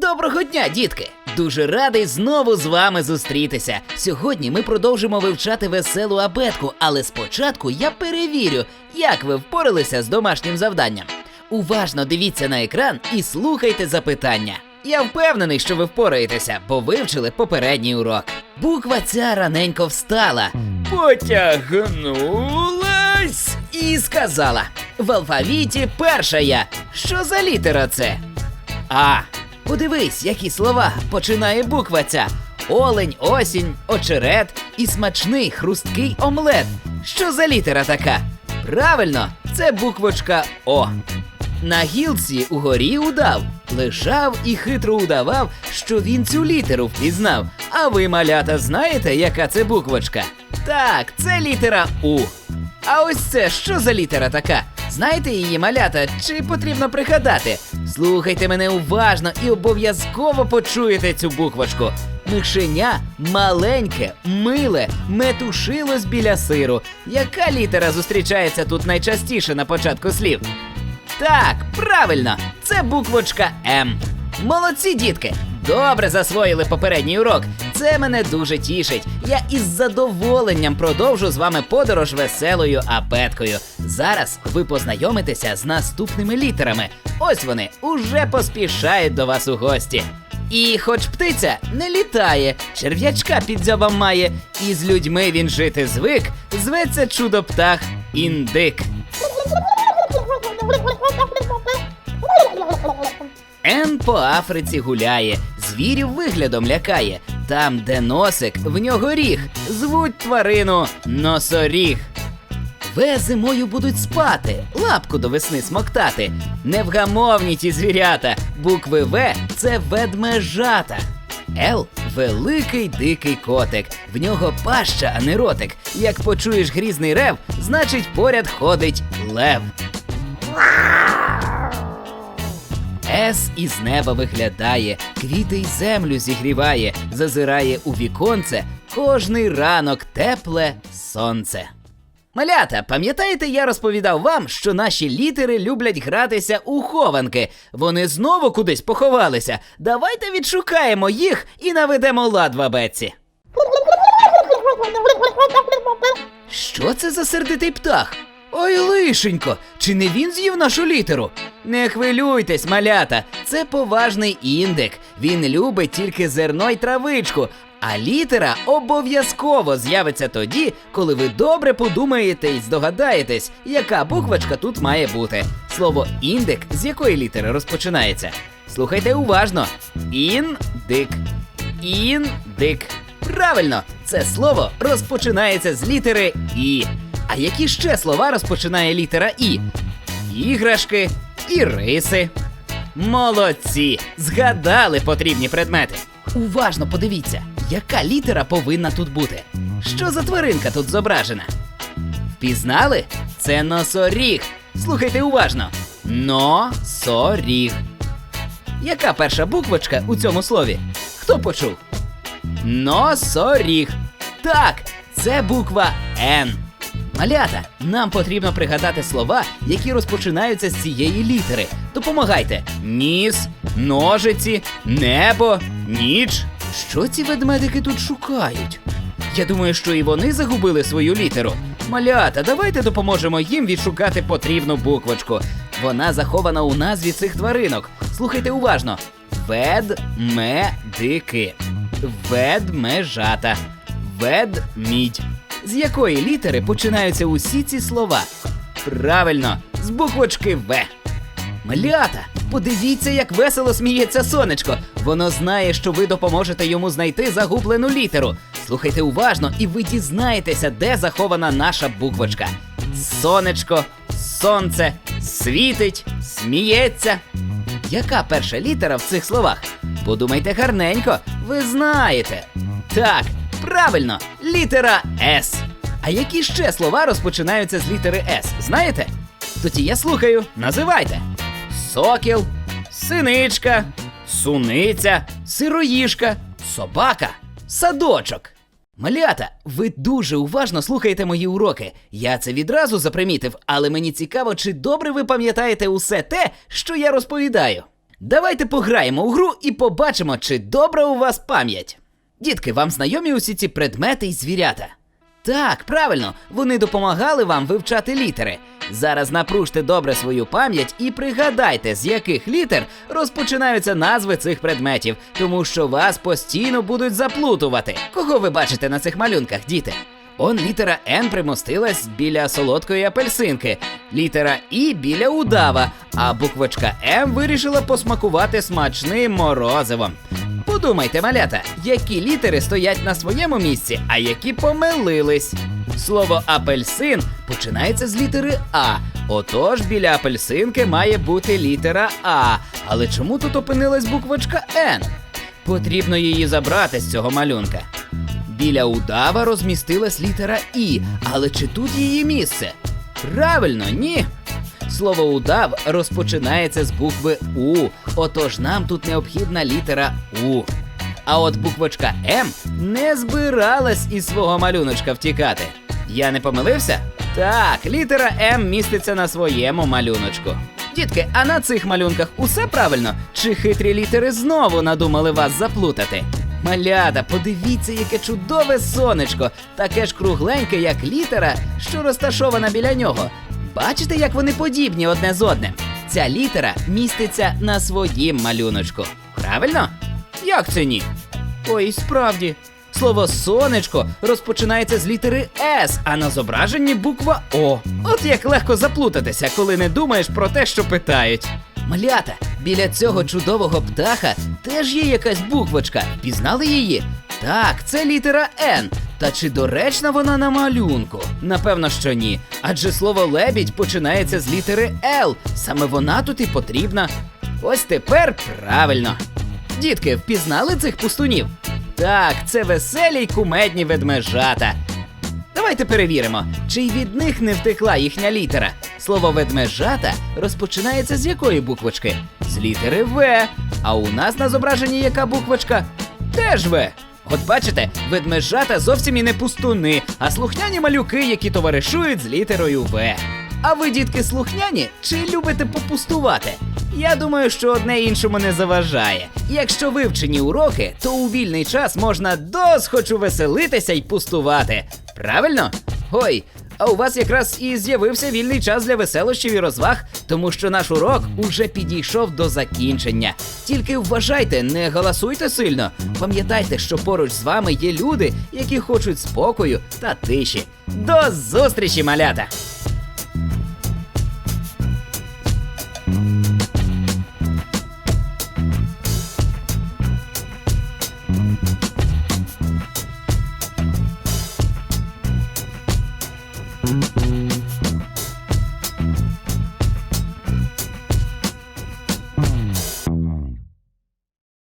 Доброго дня, дітки! Дуже радий знову з вами зустрітися. Сьогодні ми продовжимо вивчати веселу абетку, але спочатку я перевірю, як ви впоралися з домашнім завданням. Уважно дивіться на екран і слухайте запитання. Я впевнений, що ви впораєтеся, бо вивчили попередній урок. Буква ця раненько встала, потягнулась і сказала: в алфавіті перша я. Що за літера це? А. Подивись, які слова починає буква ця. Олень, осінь, очерет і смачний хрусткий омлет. Що за літера така? Правильно, це буквочка О. На гілці угорі удав, лежав і хитро удавав, що він цю літеру впізнав. А ви, малята, знаєте, яка це буквочка? Так, це літера У. А ось це що за літера така? Знаєте її малята, чи потрібно пригадати? Слухайте мене уважно і обов'язково почуєте цю буквочку. Мишеня маленьке, миле, метушилось біля сиру. Яка літера зустрічається тут найчастіше на початку слів? Так, правильно, це буквочка М. Молодці, дітки! Добре засвоїли попередній урок. Це мене дуже тішить. Я із задоволенням продовжу з вами подорож веселою абеткою. Зараз ви познайомитеся з наступними літерами. Ось вони уже поспішають до вас у гості. І хоч птиця не літає, черв'ячка під дзьобом має, і з людьми він жити звик, зветься чудо птах індик. Ен по Африці гуляє, звірів виглядом лякає. Там, де носик, в нього ріг, звуть тварину носоріг. В зимою будуть спати, лапку до весни смоктати. Невгамовні ті звірята, букви В це ведмежата. Л великий дикий котик. В нього паща, а не ротик. Як почуєш грізний рев, значить поряд ходить лев. Ес із неба виглядає, квіти й землю зігріває, зазирає у віконце кожний ранок тепле сонце. Малята, пам'ятаєте, я розповідав вам, що наші літери люблять гратися у хованки. Вони знову кудись поховалися. Давайте відшукаємо їх і наведемо лад в абетці. Що це за сердитий птах? Ой, лишенько, чи не він з'їв нашу літеру? Не хвилюйтесь, малята, це поважний індик. Він любить тільки зерно й травичку. А літера обов'язково з'явиться тоді, коли ви добре подумаєте і здогадаєтесь, яка буквочка тут має бути. Слово індик з якої літери розпочинається? Слухайте уважно. Індик. Індик. Правильно, це слово розпочинається з літери І. А які ще слова розпочинає літера І? Іграшки, іриси. Молодці! Згадали потрібні предмети. Уважно подивіться, яка літера повинна тут бути. Що за тваринка тут зображена? Впізнали? Це носоріг. Слухайте уважно. Носоріг. Яка перша буквочка у цьому слові? Хто почув? Носоріг. Так, це буква Н. Малята, нам потрібно пригадати слова, які розпочинаються з цієї літери. Допомагайте: ніс, ножиці, небо, ніч. Що ці ведмедики тут шукають? Я думаю, що і вони загубили свою літеру. Малята, давайте допоможемо їм відшукати потрібну буквочку. Вона захована у назві цих тваринок. Слухайте уважно: ведмедики, ведмежата, ведмідь. З якої літери починаються усі ці слова? Правильно, з буквочки В. Малята, подивіться, як весело сміється сонечко. Воно знає, що ви допоможете йому знайти загублену літеру. Слухайте уважно, і ви дізнаєтеся, де захована наша буквочка. Сонечко, сонце, світить, сміється. Яка перша літера в цих словах? Подумайте гарненько, ви знаєте. Так, правильно, літера С. А які ще слова розпочинаються з літери С? Знаєте? Тоді я слухаю, називайте: сокіл, синичка, суниця, сироїжка, собака, садочок. Малята, ви дуже уважно слухаєте мої уроки. Я це відразу запримітив, але мені цікаво, чи добре ви пам'ятаєте усе те, що я розповідаю. Давайте пограємо у гру і побачимо, чи добра у вас пам'ять. Дітки, вам знайомі усі ці предмети і звірята? Так, правильно, вони допомагали вам вивчати літери. Зараз напружте добре свою пам'ять і пригадайте, з яких літер розпочинаються назви цих предметів, тому що вас постійно будуть заплутувати. Кого ви бачите на цих малюнках, діти? Он літера Н примостилась біля солодкої апельсинки, літера І біля удава, а буквочка М вирішила посмакувати смачним морозивом. Подумайте, малята, які літери стоять на своєму місці, а які помилились. Слово апельсин починається з літери А. Отож, біля апельсинки має бути літера А. Але чому тут опинилась буквочка Н? Потрібно її забрати з цього малюнка. Біля удава розмістилась літера І, але чи тут її місце? Правильно, ні. Слово удав розпочинається з букви У, отож нам тут необхідна літера У. А от буквочка М не збиралась із свого малюночка втікати. Я не помилився? Так, літера М міститься на своєму малюночку. Дітки, а на цих малюнках усе правильно? Чи хитрі літери знову надумали вас заплутати? Малята, подивіться, яке чудове сонечко, таке ж кругленьке, як літера, що розташована біля нього. Бачите, як вони подібні одне з одним? Ця літера міститься на своїм малюночку. Правильно? Як це ні? Ой, справді. Слово сонечко розпочинається з літери С, а на зображенні буква О. От як легко заплутатися, коли не думаєш про те, що питають. Малята, біля цього чудового птаха теж є якась буквочка. Пізнали її? Так, це літера Н. Та чи доречна вона на малюнку? Напевно, що ні. Адже слово лебідь починається з літери Л. Саме вона тут і потрібна. Ось тепер правильно. Дітки, впізнали цих пустунів? Так, це веселі й кумедні ведмежата. Давайте перевіримо, чи й від них не втекла їхня літера. Слово ведмежата розпочинається з якої буквочки? З літери В. А у нас на зображенні яка буквочка? Теж В. От бачите, ведмежата зовсім і не пустуни, а слухняні малюки, які товаришують з літерою В. А ви, дітки, слухняні чи любите попустувати? Я думаю, що одне іншому не заважає. Якщо вивчені уроки, то у вільний час можна досхочу веселитися й пустувати. Правильно? Ой, а у вас якраз і з'явився вільний час для веселощів і розваг, тому що наш урок уже підійшов до закінчення. Тільки вважайте, не галасуйте сильно. Пам'ятайте, що поруч з вами є люди, які хочуть спокою та тиші. До зустрічі, малята!